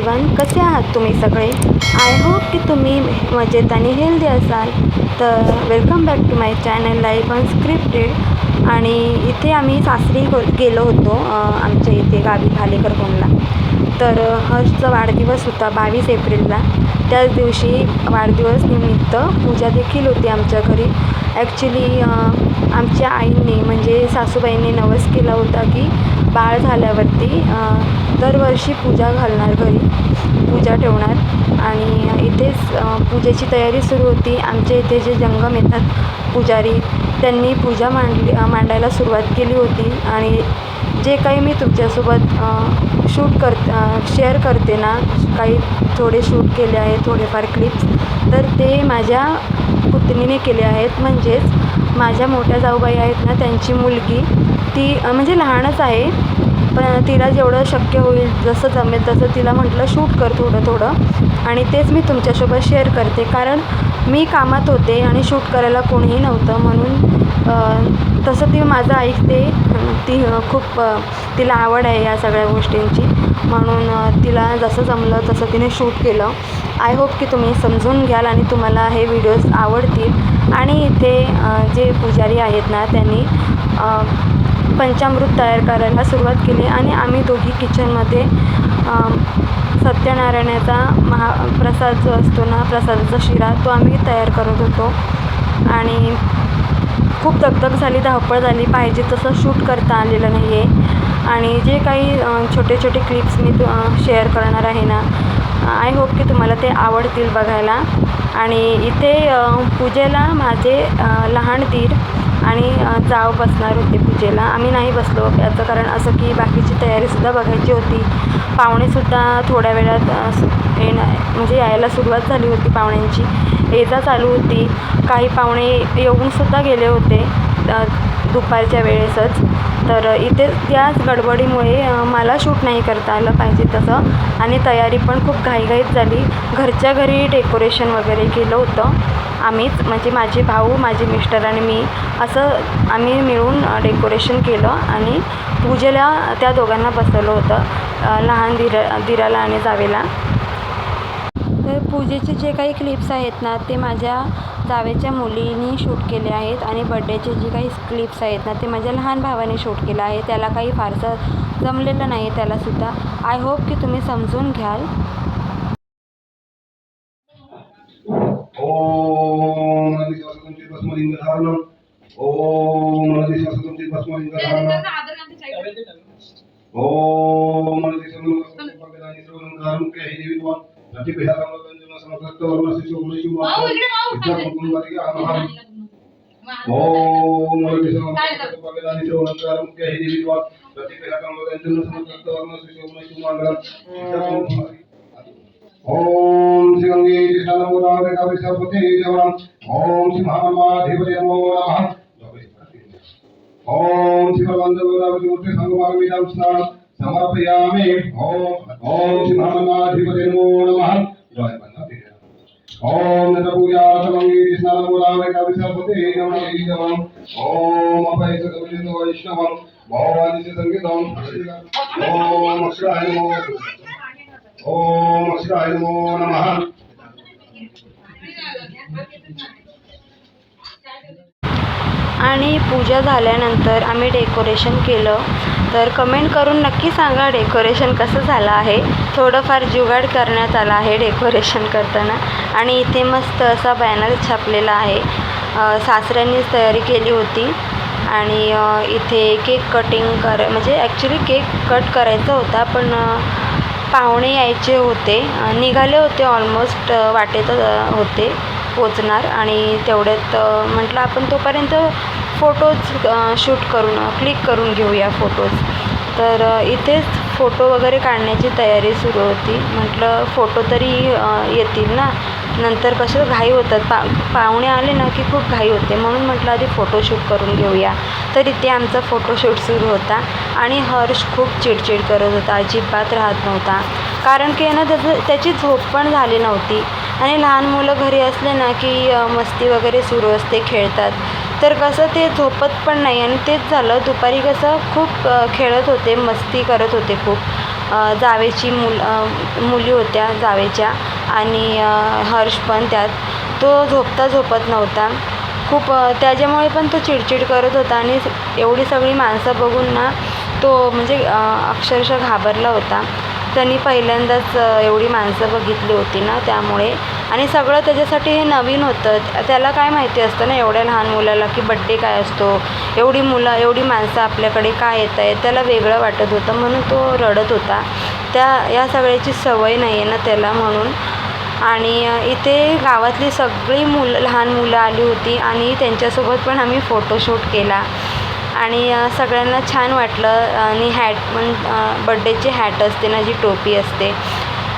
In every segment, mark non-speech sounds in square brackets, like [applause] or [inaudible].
Everyone कसे आहात तुम्ही सगळे? आय होप की तुम्ही मजेत आणि हेल्दी असाल. तर welcome back to my channel life unscripted आणि इथे आम्ही सासरी गेलो होतो आमच्या इथे गावी भालेकर कोणला तर हर्षचा वाढदिवस होता बावीस एप्रिलला. त्याच दिवशी वाढदिवस निमित्त पूजा देखील होती आमच्या घरी. ॲक्च्युली आमच्या आईंनी म्हणजे सासूबाईंनी नवस केला होता की बाळ झाल्यावरती दरवर्षी पूजा घालणार घरी पूजा ठेवणार. आणि इथेच पूजेची तयारी सुरू होती. आमच्या इथे जे जंगम येतात पुजारी त्यांनी पूजा मांडली मांडायला सुरुवात केली होती. आणि जे काही मी तुमच्यासोबत शूट कर शेअर करते ना काही थोडे शूट केले आहे थोडेफार क्लिप्स तर ते माझ्या पुतणीने केले आहेत. म्हणजेच माझ्या मोठ्या जाऊबाई आहेत ना त्यांची मुलगी ती म्हणजे लहानच आहे. पण तिला जेवढं शक्य होईल जसं जमेल तसं तिला म्हटलं शूट कर थोडं थोडं. आणि तेच मी तुमच्यासोबत शेअर करते. कारण मी कामात होते आणि शूट करायला कोणीही नव्हतं. म्हणून तसं ती माझं ऐकते ती खूप तिला आवड आहे या सगळ्या गोष्टींची. म्हणून तिला जसं जमलं तसं तिने शूट केलं. आय होप की तुम्ही समजून घ्याल आणि तुम्हाला हे व्हिडिओज आवडतील. आणि इथे जे पुजारी आहेत ना त्यांनी पंचामृत तयार करायला सुरुवात केली आणि आम्ही दोघी किचनमध्ये सत्यनारायणाचा महा प्रसाद जो असतो ना प्रसादाचा शिरा तो आम्ही तयार करत होतो. आणि खूप दगदग झाली धावपळ झाली पाहिजे तसं शूट करता आलेलं नाही आहे आणि जे काही छोटे छोटे क्लिप्स मी तु शेअर करणार आहे ना आय होप की तुम्हाला ते आवडतील बघायला. आणि इथे पूजेला माझे लहान दीर आणि जाव बसणार होते पूजेला. आम्ही नाही बसलो. याचं कारण असं की बाकीची तयारीसुद्धा बघायची होती. पाहुणेसुद्धा थोड्या वेळात येणार म्हणजे यायला सुरुवात झाली होती पाहुण्यांची. ये जा चालू होती. काही पाहुणे येऊनसुद्धा गेले होते दुपारच्या वेळेसच. तर इथे त्याच गडबडीमुळे मला शूट नाही करता आलं पाहिजे तसं. आणि तयारी पण खूप घाईघाईत झाली. घरच्या घरी डेकोरेशन वगैरे केलं होतं आम्हीच. म्हणजे माझे भाऊ माझे मिस्टर आणि मी असं आम्ही मिळून डेकोरेशन केलं आणि पूजेला त्या दोघांना बसवलं होतं लहान दिरा दिराला आणि जावेला. तर पूजेचे जे काही क्लिप्स आहेत ना ते माझ्या जावेच्या मुलीनी शूट केले आहेत आणि बड्डेचे जे काही क्लिप्स आहेत ना ते माझ्या लहान भावाने शूट केलं आहे. त्याला काही फारसं जमलेलं नाही आहे त्यालासुद्धा आय होप की तुम्ही समजून घ्याल. ओम ओम नदी श्वासकंचे भगदानी श्रवणं काही देवीवान नदी पिहाराम गंजन समकृत वर्ण शिशु शिशु मंगलम इथं कुंकुम वारी ओम श्री गंगे कृष्णानमोदाय कविसर्वते जवनम ओम श्री महामाधिपते नमो नमः ओम श्री भगवन्तगोदावतीमूर्ति संगमागमिदं स्नानं समर्पयामि ओम ओम श्री महामाधिपते नमो नमः जय बन्धते ओम नत पूजा गंगे कृष्णानमोदाय कविसर्वते जवनम ओम अभय सगवितो वैष्णवं भवानी से संगीतम ओम अक्षराय नमो ओम अक्षराय नमो नमः आणि पूजा झाल्यानंतर आम्ही डेकोरेशन केलं तर कमेंट करून नक्की सांगा डेकोरेशन कसं झालं आहे. थोडंफार जुगाड करण्यात आला आहे डेकोरेशन करताना. आणि इथे मस्त असा बॅनर छापलेला आहे. सासऱ्यांनीच तयारी केली होती. आणि इथे केक कटिंग कर म्हणजे ॲक्च्युली केक कट करायचा होता पण पाहुणे यायचे होते. निघाले होते ऑलमोस्ट वाटेतच होते पोचणार. आणि तेवढ्यात म्हटलं आपण तोपर्यंत फोटोज शूट करून क्लिक करून घेऊया फोटोज. तर इथेच फोटो वगैरे काढण्याची तयारी सुरू होती. म्हटलं फोटो तरी येतील ना? नंतर कसं घाई होतात. पा पाहुणे आले ना की खूप घाई होते. म्हणून म्हटलं आधी फोटोशूट करून घेऊया. तर इथे आमचा फोटोशूट सुरू होता. आणि हर्ष खूप चिडचिड करत होता. अजिबात राहत नव्हता. कारण की आहे ना त्याचं त्याची झोप पण झाली नव्हती. आणि लहान मुलं घरी असले ना की मस्ती वगैरे सुरू असते खेळतात. तर कसं ते झोपत पण नाही आणि तेच झालं दुपारी कसं खूप खेळत होते मस्ती करत होते खूप. जावेची मुल मुली होत्या जावेच्या आणि हर्ष पण त्यात. तो झोपता झोपत नव्हता. खूप त्याच्यामुळे पण तो चिडचिड करत होता आणि एवढी सगळी माणसं बघून ना तो म्हणजे अक्षरशः घाबरला होता. त्यांनी पहिल्यांदाच एवढी माणसं बघितली होती ना त्यामुळे. आणि सगळं त्याच्यासाठी हे नवीन होतं. त्याला काय माहिती असतं ना एवढ्या लहान मुलाला की बड्डे काय असतो? एवढी मुलं एवढी माणसं आपल्याकडे काय येत आहेत? त्याला वेगळं वाटत होतं. म्हणून तो रडत होता. त्या या सगळ्याची सवय नाही आहे ना त्याला म्हणून. आणि इथे गावातली सगळी मुलं लहान मुलं आली होती आणि त्यांच्यासोबत पण आम्ही फोटोशूट केला. आणि सगळ्यांना छान वाटलं. आणि हॅट पण बड्डेची हॅट असते ना जी टोपी असते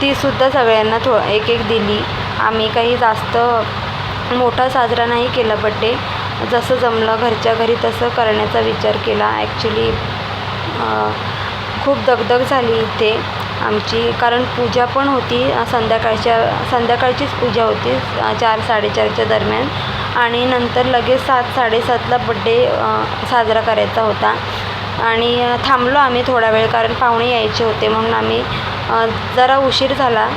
तीसुद्धा सगळ्यांना थो एक एक दिली. आम्ही काही जास्त मोठा साजरा नाही केला बड्डे जसं जमलं घरच्या घरी तसं करण्याचा विचार केला. ॲक्च्युली खूप दगदग झाली इथे आमची. कारण पूजा पण होती संध्याकाळच्या संध्याकाळचीच पूजा होती चार साडेचारच्या दरम्यान. आणि नंतर लगेच सात साडेसातला बड्डे साजरा करायचा होता. आणि थांबलो आम्ही थोडा वेळ कारण पाहुणे यायचे होते म्हणून आम्ही जरा उशीर झाला.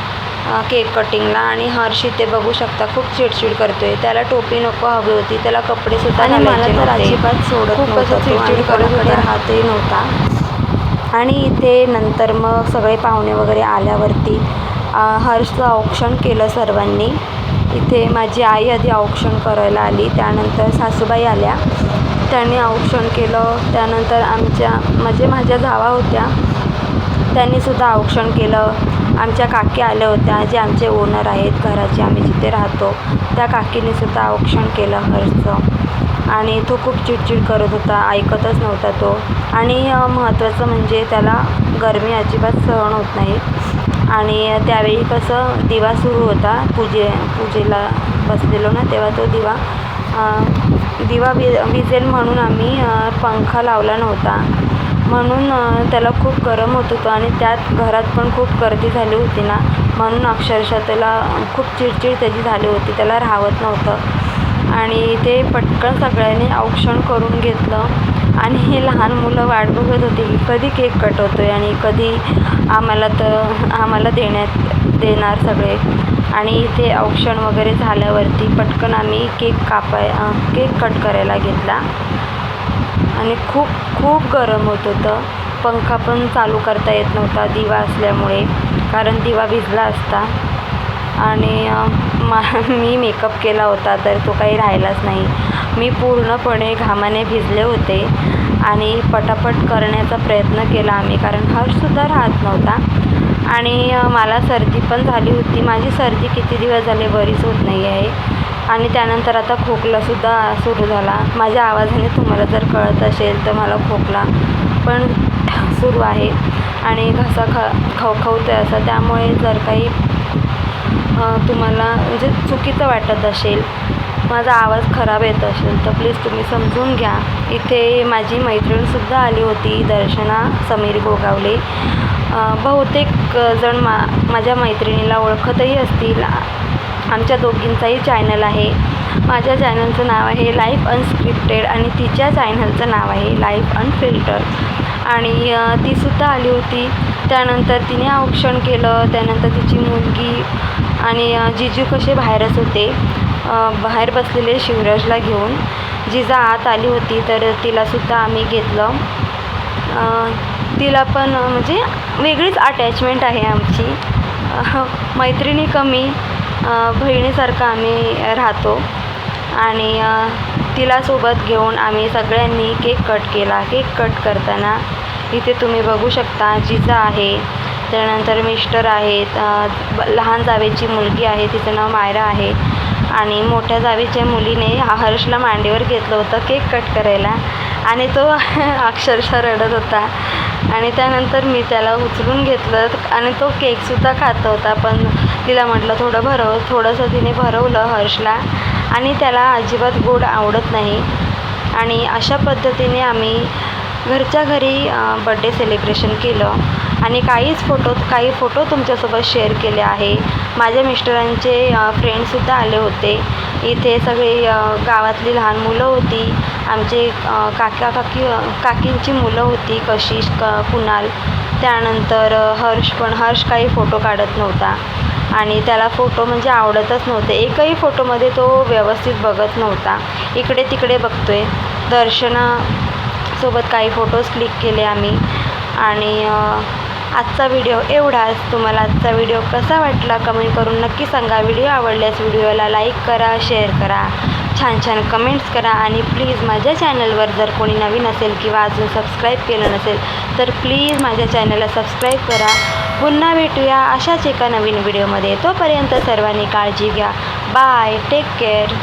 केक कटिंगला आणि हर्ष इथे बघू शकता खूप चिडचिड करतोय. त्याला टोपी नको हवी होती त्याला कपडे सुद्धा आणि मला तर. अजिबात सोडत नव्हता तो चिडचिड करत नव्हता. आणि इथे नंतर मग सगळे पाहुणे वगैरे आल्यावरती हर्षचं औक्षण केलं सर्वांनी. इथे माझी आई आधी औक्षण करायला आली त्यानंतर सासूबाई आल्या. त्यांनी औक्षण केलं त्यानंतर आमच्या म्हणजे माझ्या जावा होत्या. त्यांनीसुद्धा औक्षण केलं. आमच्या काकी आल्या होत्या. जे आमचे ओनर आहेत घराचे आम्ही जिथे राहतो त्या काकीनेसुद्धा औक्षण केलं हर्षचं आणि तो खूप चिडचिड करत होता ऐकतच नव्हता तो. आणि महत्त्वाचं म्हणजे त्याला गरमी अजिबात सहन होत नाही. आणि त्यावेळी कसं दिवा सुरू होता पूजे पूजेला बसलेलो ना तेव्हा तो दिवा दिवा वि विजेल म्हणून आम्ही पंखा लावला नव्हता. म्हणून त्याला खूप गरम होत होतं आणि त्यात घरात पण खूप गर्दी झाली होती ना. म्हणून अक्षरशः त्याला खूप चिडचिड त्याची झाली होती. त्याला राहवत नव्हतं. आणि ते पटकन सगळ्यांनी औक्षण करून घेतलं. आणि हे लहान मुलं वाट बघत होती की कधी केक कट होतो आहे आणि कधी आम्हाला तर आम्हाला देण्यात देणार सगळे. आणि इथे औक्षण वगैरे झाल्यावरती पटकन आम्ही केक कापाय केक कट करायला घेतला. आणि खूप खूप गरम होत होतं. पंखा पण चालू करता येत नव्हता दिवा असल्यामुळे कारण दिवा भिजला असता. आणि मा [laughs] मी मेकअप केला होता तर तो काही राहिलाच नाही. मी पूर्णपणे घामाने भिजले होते आणि पटापट करण्याचा प्रयत्न केला आम्ही कारण हर्षसुद्धा राहत नव्हता. आणि मला सर्दी पण झाली होती. माझी सर्दी किती दिवस झाले बरीच होत नाही आहे आणि त्यानंतर आता खोकलासुद्धा सुरू झाला. माझ्या आवाजाने तुम्हाला जर कळत असेल तर मला खोकला पण सुरू आहे आणि घसा ख खवखवतो आहे असा. त्यामुळे जर काही तुम्हाला म्हणजे चुकीचं वाटत असेल माझा आवाज खराब येत असेल तर प्लीज तुम्ही समजून घ्या. इथे माझी मैत्रीणसुद्धा आली होती दर्शना समीर गोगावले. बहुतेक जण मा माझ्या मैत्रिणीला ओळखतही असतील. आमच्या दोघींचाही चॅनल आहे. माझ्या चॅनलचं नाव आहे लाईफ अनस्क्रिप्टेड आणि तिच्या चॅनलचं नाव आहे लाईफ अनफिल्टर आणि तीसुद्धा आली होती. त्यानंतर तिने औक्षण केलं. त्यानंतर तिची मुलगी आणि जिजू कसे बाहेरच होते बाहेर बसलेले शिवराजला घेऊन. जिजा आत आली होती तर तिलासुद्धा आम्ही घेतलं. तिला पण म्हणजे वेगळीच अटॅचमेंट आहे आमची. मैत्रिणी कमी बहिणीसारखं आम्ही राहतो. आणि तिला सोबत घेऊन आम्ही सगळ्यांनी केक कट केला. केक कट करताना इथे तुम्ही बघू शकता जिजा आहे. त्यानंतर मिस्टर आहेत. लहान जावेची मुलगी आहे. तिचं नाव मायरा आहे. आणि मोठ्या जावेच्या मुलीने हर्षला मांडीवर घेतलं होतं केक कट करायला. आणि तो [laughs] अक्षरशः रडत होता. आणि त्यानंतर मी त्याला उचलून घेतलं. आणि तो केकसुद्धा खात होता. पण तिला म्हटलं थोडं भरव. थोडंसं तिने भरवलं हर्षला आणि त्याला अजिबात गोड आवडत नाही. आणि अशा पद्धतीने आम्ही घरच्या घरी बड्डे सेलिब्रेशन केलं. आणि काहीच फोटो काही फोटो तुमच्यासोबत शेअर केले आहे. माझ्या मिस्टरांचे फ्रेंडसुद्धा आले होते. इथे सगळी गावातली लहान मुलं होती. आमचे काका काकी काकींची मुलं होती कशिश क कुणाल. त्यानंतर हर्ष पण हर्ष काही फोटो काढत नव्हता. आणि त्याला फोटो म्हणजे आवडतच नव्हते. एकही फोटोमध्ये तो व्यवस्थित बघत नव्हता. इकडे तिकडे बघतो आहे दर्शनासोबत काही फोटोज क्लिक केले आम्ही. आणि आजचा व्हिडिओ एवढाच. तुम्हाला आजचा व्हिडिओ कसा वाटला कमेंट करून नक्की सांगा. व्हिडिओ आवडल्यास व्हिडिओला लाईक करा शेअर करा. छान छान कमेंट्स करा. आणि प्लीज माझ्या चॅनलवर जर कोणी नवीन असेल किंवा अजून सबस्क्राईब केलं नसेल तर प्लीज माझ्या चॅनलला सबस्क्राईब करा. पुन्हा भेटूया अशाच एका नवीन व्हिडिओमध्ये. तोपर्यंत सर्वांनी काळजी घ्या. Bye take care